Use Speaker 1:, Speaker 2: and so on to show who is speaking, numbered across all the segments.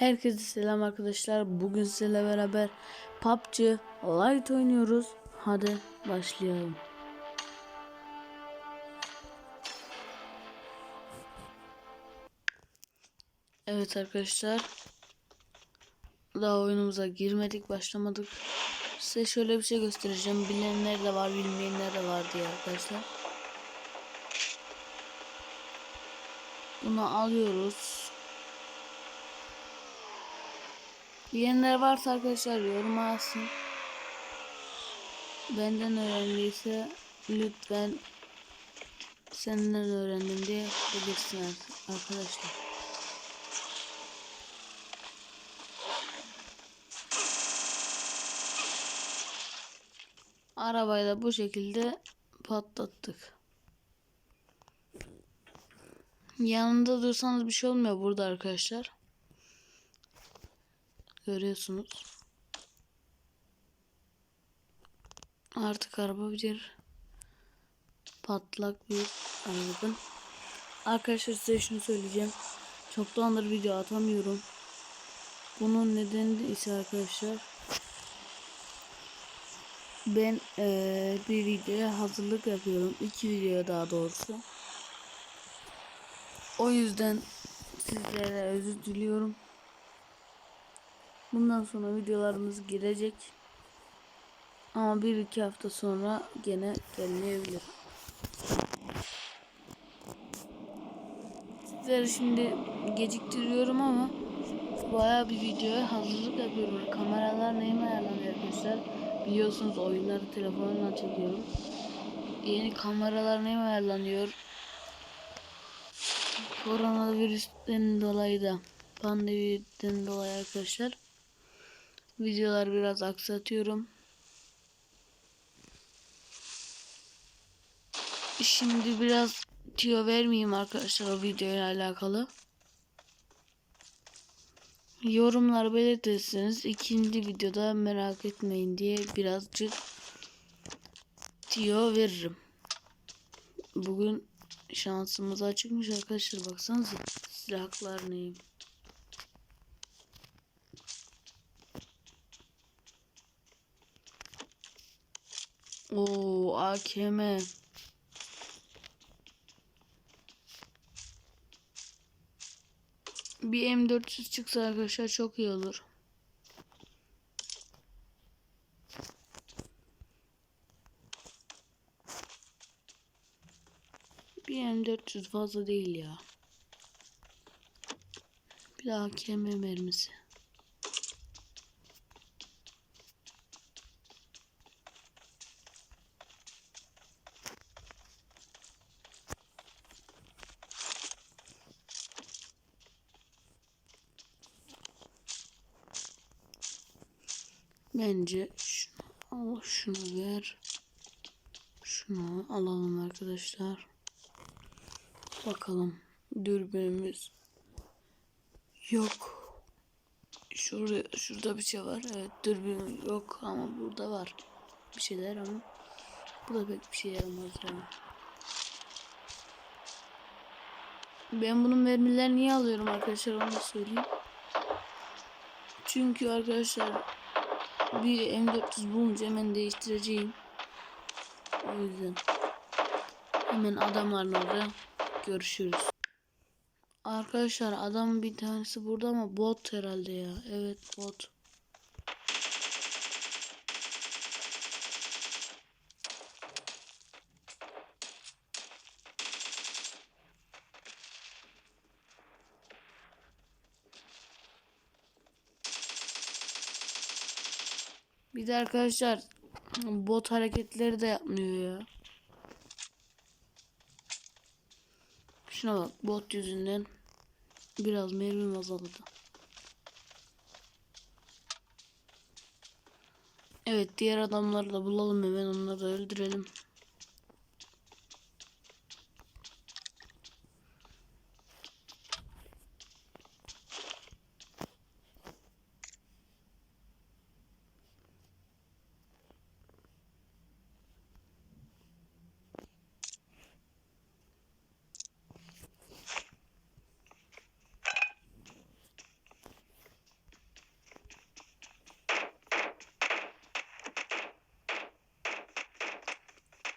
Speaker 1: Herkese selam arkadaşlar. Bugün sizlerle beraber PUBG Lite oynuyoruz. Hadi başlayalım. Evet arkadaşlar. Daha oyunumuza girmedik, başlamadık. Size şöyle bir şey göstereceğim. Bilenler de var, bilmeyenler de var diye arkadaşlar. Bunu alıyoruz. Bilenler varsa arkadaşlar yoruma yazsın. Benden öğrendiyse lütfen senden öğrendim diye belirsin arkadaşlar. Arabayı da bu şekilde patlattık. Yanında dursanız bir şey olmuyor burada arkadaşlar. Görüyorsunuz. Artık araba bir patlak bir araba. Arkadaşlar size şunu söyleyeceğim. Çoktandır video atamıyorum. Bunun nedeni ise arkadaşlar ben eee, bir videoya hazırlık yapıyorum. İki videoya daha doğrusu. O yüzden sizlere özür diliyorum. Bundan sonra videolarımız gelecek. Ama bir iki hafta sonra gene gelmeyebilir. Sizleri şimdi geciktiriyorum ama bayağı bir videoya hazırlık yapıyorum. Kameralar neyime ayarlanıyor arkadaşlar. Biliyorsunuz oyunları telefonla çekiyorum. Yeni kameralar neyime ayarlanıyor. Koronavirüsten dolayı da pandemiden dolayı arkadaşlar videolar biraz aksatıyorum. Şimdi biraz tüyo vermeyeyim arkadaşlar o videoyla alakalı. Yorumlar belirtirseniz ikinci videoda merak etmeyin diye birazcık tüyo veririm. Bugün şansımız açıkmış arkadaşlar baksanıza silahlar neyim. Oo AKM. Bir M400 çıksa arkadaşlar çok iyi olur. Bir M400 fazla değil ya. Bir AKM mermisi. Bence şunu al, şunu ver. Şunu alalım arkadaşlar. Bakalım dürbünümüz yok. Şurada şurada bir şey var. Evet dürbün yok ama burada var bir şeyler ama bu da pek bir şey yaramaz yani. Ben bunun mermilerini niye alıyorum arkadaşlar onu söyleyeyim. Çünkü arkadaşlar bir M400 bulunca hemen değiştireceğim. O yüzden hemen adamlarla orada görüşürüz. Arkadaşlar adam bir tanesi burada ama bot herhalde ya. Evet bot. De arkadaşlar bot hareketleri de yapmıyor ya. Şuna bak bot yüzünden biraz mermim azaldı. Evet diğer adamları da bulalım hemen onları da öldürelim.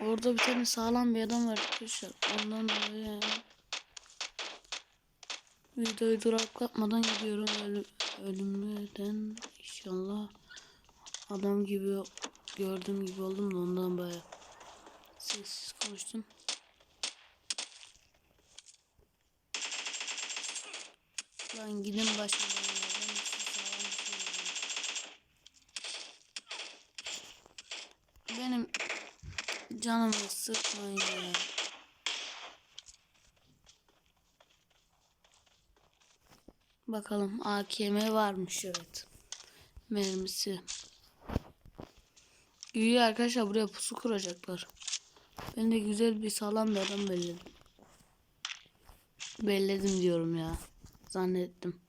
Speaker 1: Orada bir tane sağlam bir adam var arkadaşlar. Ondan dolayı videoyu duraklatmadan gidiyorum. Ölüm, ölümlüden inşallah adam gibi gördüğüm gibi oldum da ondan baya sessiz konuştum. Lan gidin başımdan şey yapayım. Benim canımı sıkmayın ya. Bakalım AKM varmış evet. Mermisi. İyi arkadaşlar buraya pusu kuracaklar. Ben de güzel bir sağlam bir adam belledim. Belledim diyorum ya. Zannettim.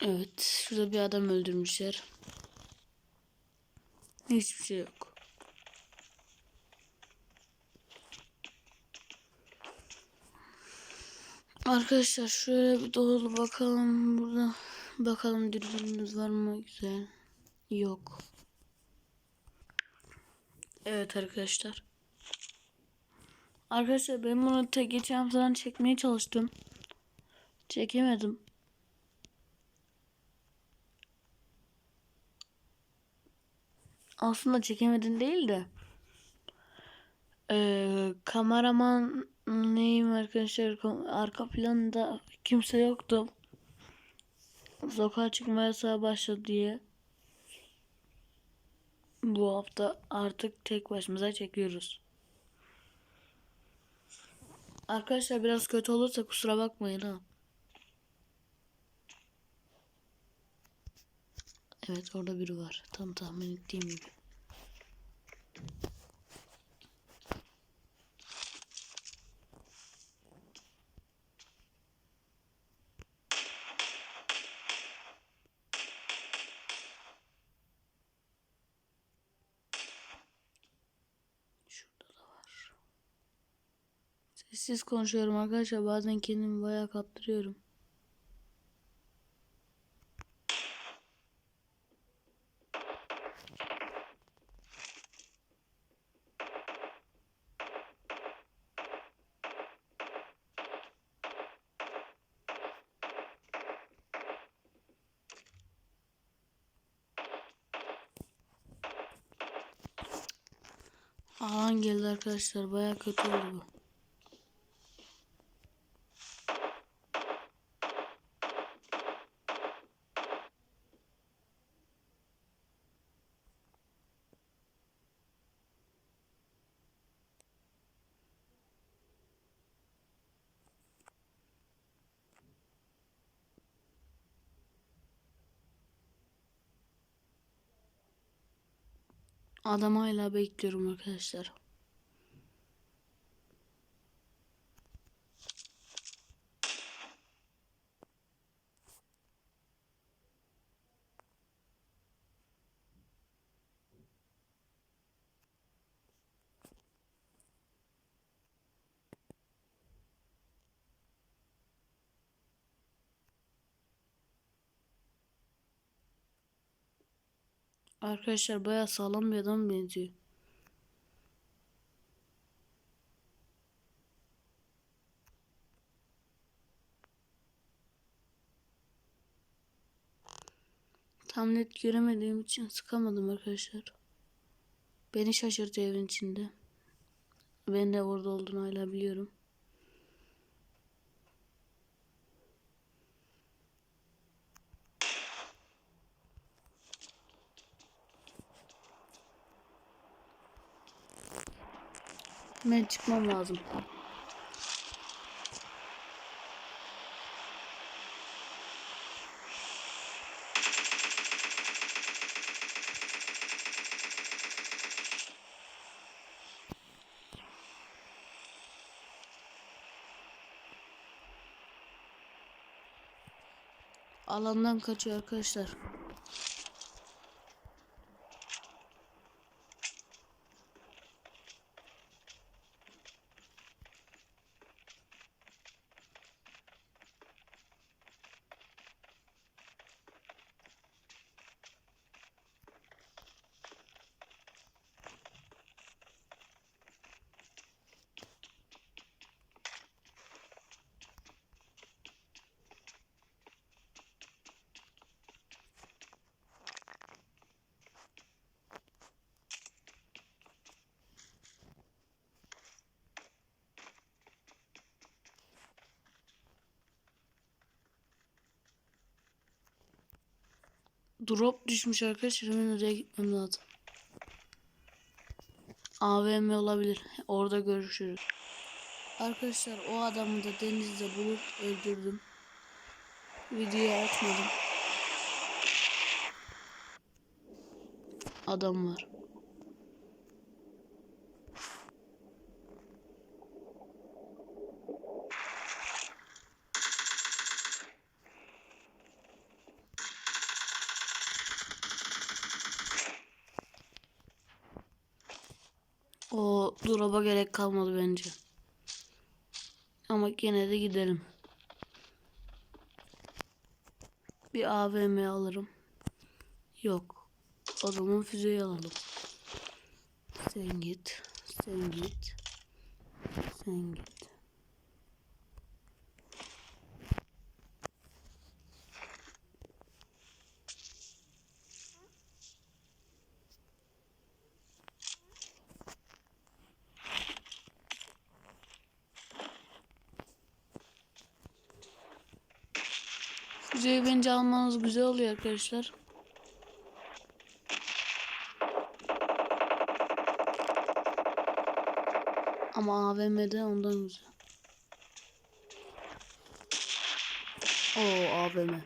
Speaker 1: Evet. Şurada bir adam öldürmüşler. Hiçbir şey yok. Arkadaşlar şöyle bir dolu bakalım burada. Bakalım dürbünümüz var mı? Güzel. Yok. Evet arkadaşlar. Arkadaşlar ben bunu tek geçen haftadan çekmeye çalıştım. Çekemedim. Aslında çekemedin değil de. Ee, kameraman neyim arkadaşlar arka planda kimse yoktu. Sokağa çıkma yasağı başladı diye. Bu hafta artık tek başımıza çekiyoruz. Arkadaşlar biraz kötü olursa kusura bakmayın ha. Evet orada biri var. Tam tahmin ettiğim gibi. Sessiz konuşuyorum arkadaşlar. Bazen kendimi bayağı kaptırıyorum. Alan geldi arkadaşlar. Bayağı kötü oldu bu. Adam hala bekliyorum arkadaşlar. Arkadaşlar bayağı sağlam bir adam benziyor. Tam net göremediğim için sıkamadım arkadaşlar. Beni şaşırttı evin içinde. Ben de orada olduğunu hala biliyorum. Ben çıkmam lazım. Alandan kaçıyor arkadaşlar. Drop düşmüş arkadaşlar. Hemen oraya gitmem lazım. AVM olabilir. Orada görüşürüz. Arkadaşlar o adamı da denizde bulup öldürdüm. Videoyu açmadım. Adam var. O drop'a gerek kalmadı bence. Ama gene de gidelim. Bir AVM alırım. Yok. O zaman füzeyi alalım. Sen git. Sen git. Sen git. Bence almanız güzel oluyor arkadaşlar. Ama AVM'de ondan güzel. Oo AVM.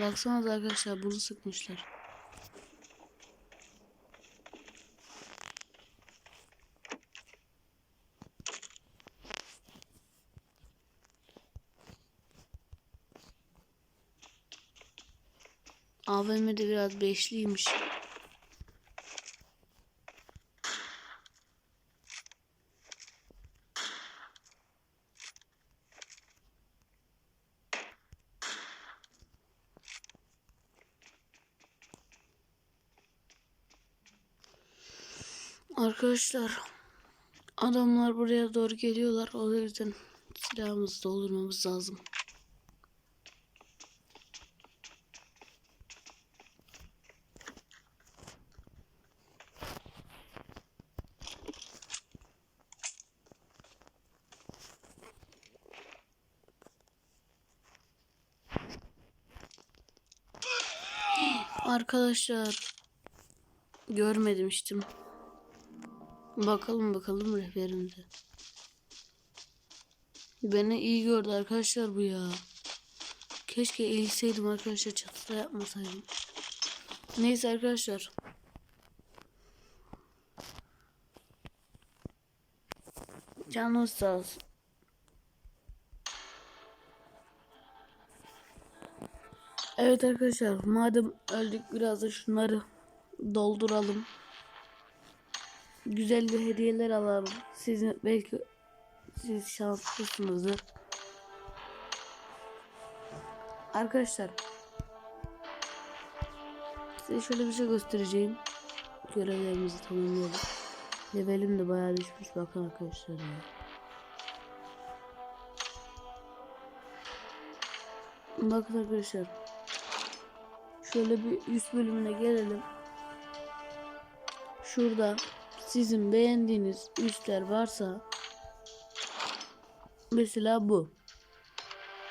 Speaker 1: Baksanıza arkadaşlar bunu sıkmışlar. AVM'de biraz beşliymiş. Arkadaşlar adamlar buraya doğru geliyorlar. O yüzden silahımızı doldurmamız lazım. Arkadaşlar görmedim işte. Bakalım bakalım rehberimde. Beni iyi gördü arkadaşlar bu ya. Keşke eğilseydim arkadaşlar çatıda yapmasaydım. Neyse arkadaşlar. Canınız sağ olsun. Evet arkadaşlar madem öldük biraz da şunları dolduralım. Güzel bir hediyeler alalım. Sizin belki siz şanslısınızdır. Arkadaşlar size şöyle bir şey göstereceğim. Görevlerimizi tamamlayalım. Levelim de bayağı düşmüş bakın arkadaşlar ya. Bakın arkadaşlar. Şöyle bir üst bölümüne gelelim. Şurada sizin beğendiğiniz üstler varsa mesela bu.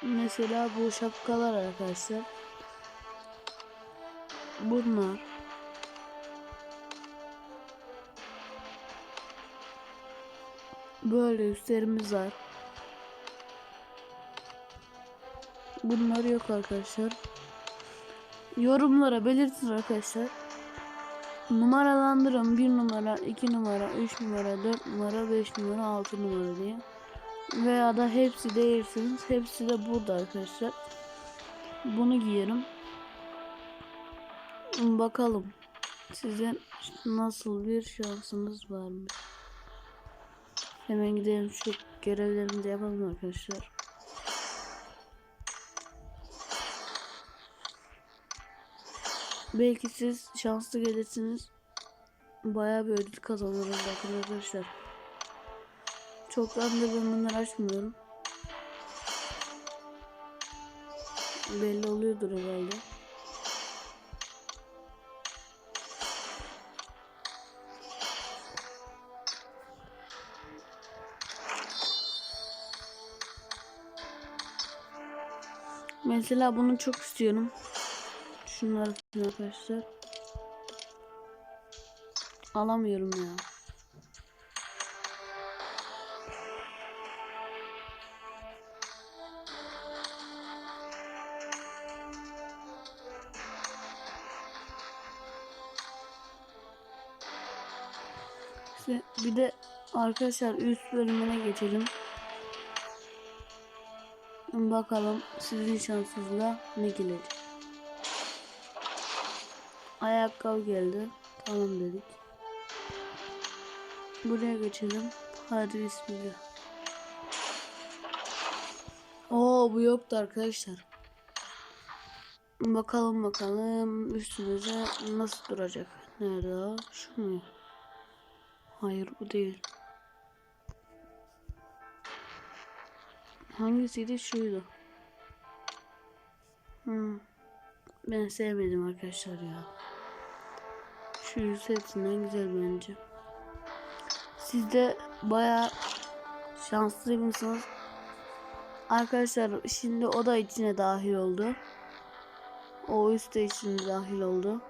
Speaker 1: Mesela bu şapkalar arkadaşlar. Bunlar böyle üstlerimiz var. Bunlar yok arkadaşlar. Yorumlara belirtin arkadaşlar. Numaralandırın 1 numara, 2 numara, 3 numara, 4 numara, 5 numara, 6 numara diye. Veya da hepsi değilsiniz. Hepsi de burada arkadaşlar. Bunu giyerim. Bakalım. Sizin nasıl bir şansınız var mı? Hemen gidelim şu görevlerimizi yapalım arkadaşlar. Belki siz şanslı gelirsiniz. Bayağı bir ödül kazanırız bakın arkadaşlar. Çoktan da ben bunları açmıyorum. Belli oluyordur herhalde. Mesela bunu çok istiyorum. Şunları arkadaşlar. Alamıyorum ya. İşte bir de arkadaşlar üst bölümüne geçelim. Bakalım sizin şansınızla ne gelecek. Ayakkabı geldi. Tamam dedik. Buraya geçelim. Hadi bismillah. Oo bu yoktu arkadaşlar. Bakalım bakalım üstümüze nasıl duracak. Nerede o? Şu mu? Hayır bu değil. Hangisiydi? Şuydu. Hmm. Ben sevmedim arkadaşlar ya. Şu yüz hepsinden güzel bence. Siz de baya şanslı mısınız? Arkadaşlar şimdi o da içine dahil oldu. O üst de içine dahil oldu.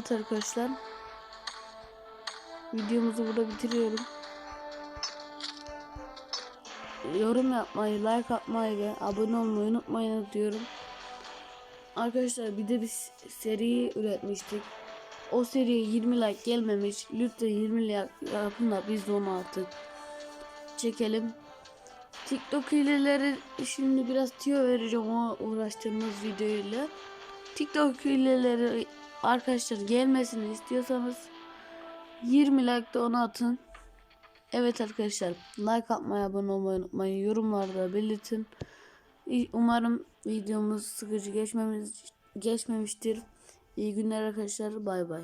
Speaker 1: Evet arkadaşlar. Videomuzu burada bitiriyorum. Yorum yapmayı, like atmayı ve abone olmayı unutmayın diyorum. Arkadaşlar bir de biz seri üretmiştik. O seriye 20 like gelmemiş. Lütfen 20 like yapın da biz de onu artık çekelim. TikTok hileleri şimdi biraz tüyo vereceğim o uğraştığımız videoyla. TikTok hileleri arkadaşlar gelmesini istiyorsanız 20 like de ona atın. Evet arkadaşlar like atmayı abone olmayı unutmayın. Yorumlarda belirtin. Umarım videomuz sıkıcı geçmemiz geçmemiştir. İyi günler arkadaşlar. Bay bay.